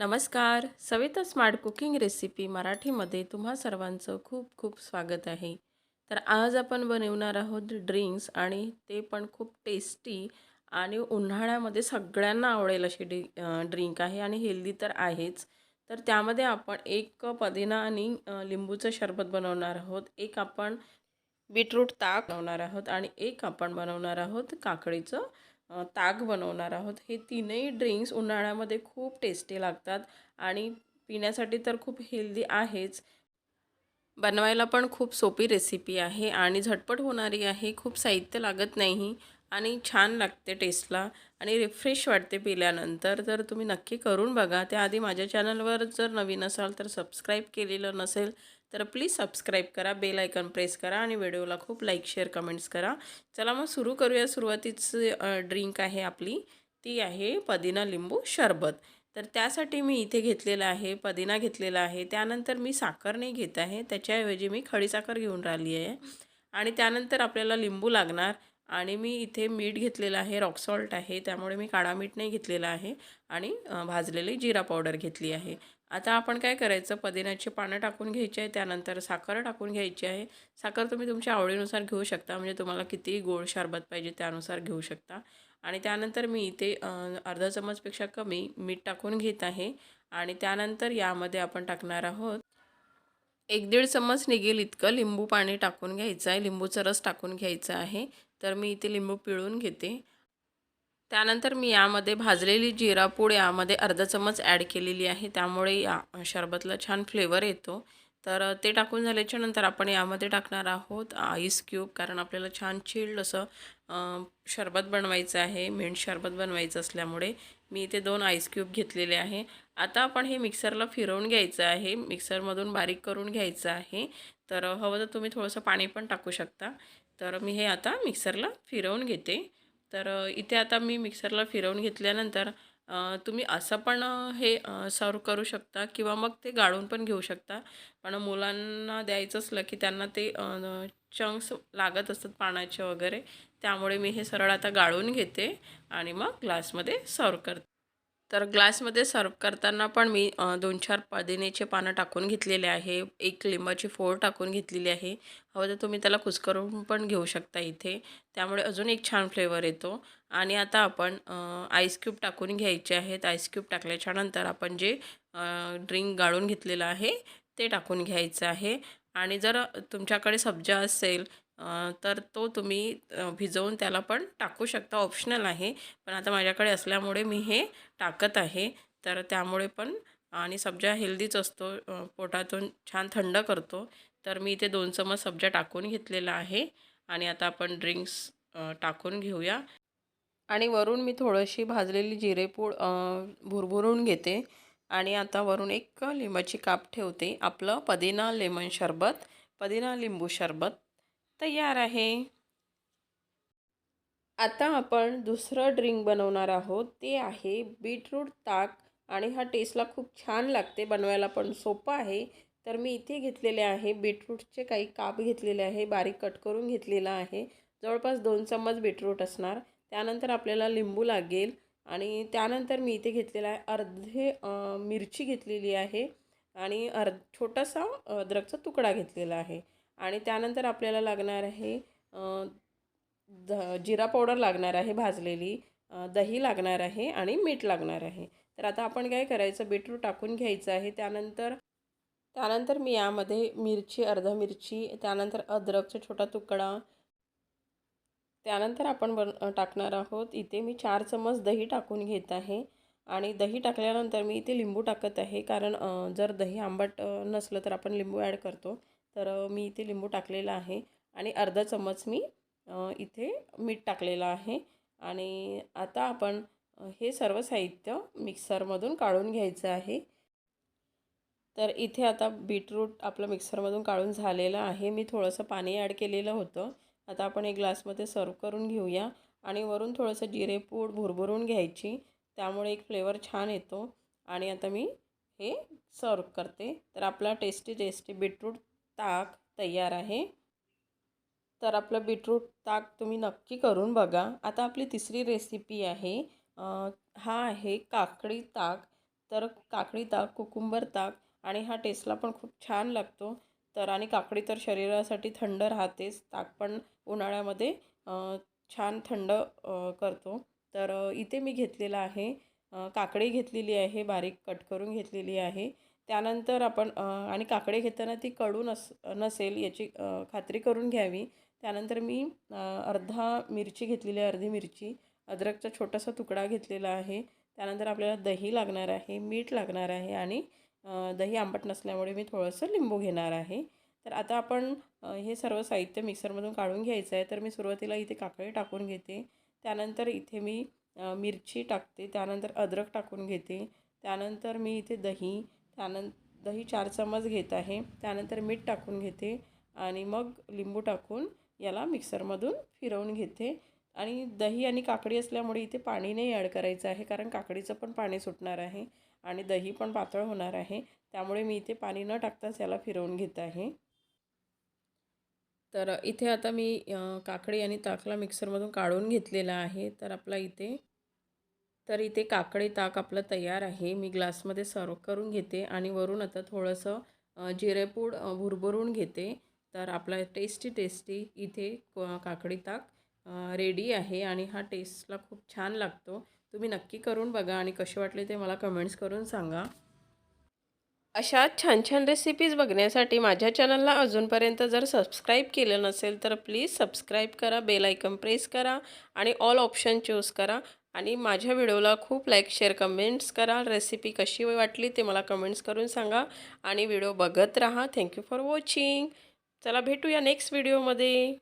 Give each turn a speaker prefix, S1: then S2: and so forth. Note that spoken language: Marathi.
S1: नमस्कार. सविता स्मार्ट कुकिंग रेसिपी मराठीमध्ये तुम्हा सर्वांचं खूप खूप स्वागत आहे. तर आज आपण बनवणार आहोत ड्रिंक्स आणि ते पण खूप टेस्टी आणि उन्हाळ्यामध्ये सगळ्यांना आवडेल अशी डी ड्रिंक आहे आणि हेल्दी तर आहेच. तर त्यामध्ये आपण एक पुदिना आणि लिंबूचं सरबत बनवणार आहोत. एक आपण बीटरूट ताक बनवणार आहोत आणि एक आपण बनवणार आहोत काकडीचं ताक बनवणार आहोत. हे तीनही ड्रिंक्स उन्हाळ्यामध्ये खूप टेस्टी लागतात आणि पिण्यासाठी तर खूप हेल्दी आहेच. बनवायला पण खूप सोपी रेसिपी आहे आणि झटपट होणारी आहे खूप साहित्य लागत नाही आणि छान लागते टेस्टला आणि रिफ्रेश वाटते पिल्यानंतर. तर तुम्ही नक्की करून बघा. त्याआधी माझ्या चॅनलवर जर नवीन असाल तर सबस्क्राईब केलेलं नसेल तर प्लीज सबस्क्राईब करा बेल आयकन प्रेस करा आणि व्हिडिओला खूप लाईक शेअर कमेंट्स करा. चला मग सुरू करूया. सुरुवातीची ड्रिंक आहे आपली. ती आहे पदिना लिंबू शरबत. तर त्यासाठी मी इथे घेतलेलं आहे पदिना घेतलेला आहे. त्यानंतर मी साखर नाही घेत आहे. त्याच्याऐवजी मी खडीसाखर घेऊन राहिली आहे. आणि त्यानंतर आपल्याला लिंबू लागणार. आणि मी इथे मीठ घेतलेलं आहे रॉक सॉल्ट आहे. त्यामुळे मी काळा मीठ नाही घेतलेला आहे. आणि भाजलेली जिरा पावडर घेतली आहे. आता आपण काय करायचं? पुदिन्याची पानं टाकून घ्यायची आहे त्यानंतर साखर टाकून घ्यायची आहे. साखर तुम्ही तुमच्या आवडीनुसार घेऊ शकता म्हणजे तुम्हाला किती गोड शरबत पाहिजे त्यानुसार घेऊ शकता. आणि त्यानंतर मी इथे अर्धा चमचपेक्षा कमी मीठ टाकून घेत आहे. आणि त्यानंतर यामध्ये आपण टाकणार आहोत एक दीड चम्मच निघेल इतकं लिंबू पाणी टाकून घ्यायचं आहे. लिंबूचा रस टाकून घ्यायचा आहे. तर मी इथे लिंबू पिळून घेते. त्यानंतर मी यामध्ये भाजलेली जिरापूड यामध्ये अर्धा चमच ॲड केलेली आहे. त्यामुळे या शरबतला छान फ्लेवर येतो. तर ते टाकून झाल्याच्यानंतर आपण यामध्ये टाकणार आहोत आईस क्यूब कारण आपल्याला छान चिल्ड असं शरबत बनवायचं आहे मिंट शरबत बनवायचं असल्यामुळे मी इथे दोन आईस क्यूब घेतलेले आहे. आता आपण हे मिक्सरला फिरवून घ्यायचं आहे. मिक्सरमधून बारीक करून घ्यायचं आहे. तर हवं तर तुम्ही थोडंसं पाणी पण टाकू शकता. तर मी हे आता मिक्सरला फिरवून घेते. तर इथे आता मी मिक्सरला फिरवून घेतल्यानंतर तुम्ही असं पण हे सर्व करू शकता किंवा मग ते गाळून पण घेऊ शकता. पण मुलांना द्यायचं असलं की त्यांना ते चंक्स लागत असतात पाण्याचे वगैरे त्यामुळे मी हे सरळ आता गाळून घेते आणि मग ग्लासमध्ये सर्व करते. तर ग्लासमध्ये सर्व करताना पण मी दोन चार पुदिन्याचे पानं टाकून घेतलेले आहे. एक लिंबाची फोड टाकून घेतलेली आहे. हवं तर तुम्ही त्याला कुस्करून पण घेऊ शकता इथे. त्यामुळे अजून एक छान फ्लेवर येतो. आणि आता आपण आईस क्यूब टाकून घ्यायचे आहेत. आईस क्यूब टाकल्याच्या नंतर आपण जे ड्रिंक गाळून घेतलेलं आहे ते टाकून घ्यायचं आहे. आणि जर तुमच्याकडे सब्जा असेल तर तो तुम्ही भिजवून त्याला पण टाकू शकता. ऑप्शनल आहे. पण आता माझ्याकडे असल्यामुळे मी हे टाकत आहे. तर त्यामुळे पण आणि सब्जा हेल्दीच असतो. पोटातून छान थंड करतो. तर मी इथे दोन चमच सब्जा टाकून घेतलेला आहे. आणि आता आपण ड्रिंक्स टाकून घेऊया. आणि वरून मी थोडीशी भाजलेली जिरेपूड भुरभुरून घेते. आणि आता वरून एक लिंबाची काप ठेवते. आपलं पदिना लेमन शरबत पदिना लिंबू शरबत. तयार आहे. आता आपण दुसरं ड्रिंक बनवणार आहोत. ते आहे बीटरूट ताक आणि हा टेस्टला खूप छान लागते. बनवायला पण सोपं आहे. तर मी इथे घेतलेले आहे बीटरूटचे काही काप घेतलेले आहे. बारीक कट करून घेतलेला आहे. जवळपास दोन चम्मच बीटरूट असणार. त्यानंतर आपल्याला लिंबू लागेल. आणि त्यानंतर मी इथे घेतलेला आहे अर्धे मिरची घेतलेली आहे. आणि अर्ध छोटासा अद्रकचा तुकडा घेतलेला आहे. आणि त्यानंतर आपल्याला लागणार आहे ध द जिरा पावडर लागणार आहे भाजलेली दही लागणार आहे आणि मीठ लागणार आहे. तर आता आपण काय करायचं बीटरूट टाकून घ्यायचं आहे. त्यानंतर त्यानंतर मी यामध्ये मिरची अर्धा मिरची त्यानंतर अद्रकचा छोटा तुकडा त्यानंतर आपण बन टाकणार आहोत. इथे मी चार चम्मच दही टाकून घेत आहे. आणि दही टाकल्यानंतर मी इथे लिंबू टाकत आहे. कारण जर दही आंबट नसलं तर आपण लिंबू ॲड करतो. तर मी इथे लिंबू टाकलेला आहे आणि अर्धा चम्मच मी इथे मीठ टाकलेलं आहे. आणि आता आपण हे सर्व साहित्य मिक्सरमधून काढून घ्यायचं आहे. तर इथे आता बीटरूट आपलं मिक्सरमधून काढून झालेलं आहे. मी थोडंसं पाणी ॲड केलेलं होतं. आता आपण एक ग्लासमध्ये सर्व करून घेऊया आणि वरून थोडंसं जिरेपूड भुरभुरून घ्यायची. त्यामुळे एक फ्लेवर छान येतो आणि आता मी हे सर्व करते. तर आपला टेस्टी टेस्टी बीटरूट ताक तयार आहे. तर आपलं बीटरूट ताक तुम्ही नक्की करून बघा. आता आपली तिसरी रेसिपी आहे. हा आहे काकडी ताक. तर काकडी ताक कुकुंबर ताक आणि हा टेस्टला पण खूप छान लागतो. तर आणि काकडी तर शरीरासाठी थंड राहतेच. ताक पण उन्हाळ्यामध्ये छान थंड करतो. तर इथे मी घेतलेला आहे. काकडी घेतलेली आहे. बारीक कट करून घेतलेली आहे. त्यानंतर आपण आणि काकडे घेताना ती कडू नस नसेल याची खात्री करून घ्यावी. त्यानंतर मी अर्धा मिरची घेतलेली आहे अर्धी मिरची. अद्रकचा छोटासा तुकडा घेतलेला आहे. त्यानंतर आपल्याला दही लागणार आहे मीठ लागणार आहे आणि दही आंबट नसल्यामुळे मी थोडंसं लिंबू घेणार आहे. तर आता आपण हे सर्व साहित्य मिक्सरमधून काढून घ्यायचं आहे. तर मी सुरुवातीला इथे काकडी टाकून घेते. त्यानंतर इथे मी मिरची टाकते. त्यानंतर अद्रक टाकून घेते. त्यानंतर मी इथे दही त्यानं दही चार चमच घेत आहे. त्यानंतर मीठ टाकून घेते आणि मग लिंबू टाकून याला मिक्सरमधून फिरवून घेते. आणि दही आणि काकडी असल्यामुळे इथे पाणी नाही ॲड करायचं आहे कारण काकडीचं पण पाणी सुटणार आहे आणि दही पण पातळ होणार आहे. त्यामुळे मी इथे पाणी न टाकताच याला फिरवून घेत आहे. तर इथे आता मी काकडी आणि ताकला मिक्सरमधून काढून घेतलेला आहे. तर आपला इथे तर इथे काकडी ताक आपलं तयार आहे. मी ग्लासमध्ये सर्व करून घेते आणि वरून आता थोडंसं जिरेपूड भुरभुरून भुरभरून घेते. तर आपला टेस्टी टेस्टी इथे काकडी ताक रेडी आहे आणि हा टेस्टला खूप छान लागतो. तुम्ही नक्की करून बघा आणि कसे वाटले ते मला कमेंट्स करून सांगा. अशा छान छान रेसिपीज बघण्यासाठी माझ्या चॅनलला अजूनपर्यंत जर सबस्क्राईब केलं नसेल तर प्लीज सबस्क्राईब करा बेल आयकन प्रेस करा आणि ऑल ऑप्शन चूज करा. आणि माझ्या व्हिडिओला खूप लाईक शेअर कमेंट्स करा. रेसिपी कशी वाटली ते मला कमेंट्स करून सांगा. आणि व्हिडिओ बघत राहा. थँक्यू फॉर वॉचिंग चला भेटूया नेक्स्ट व्हिडिओमध्ये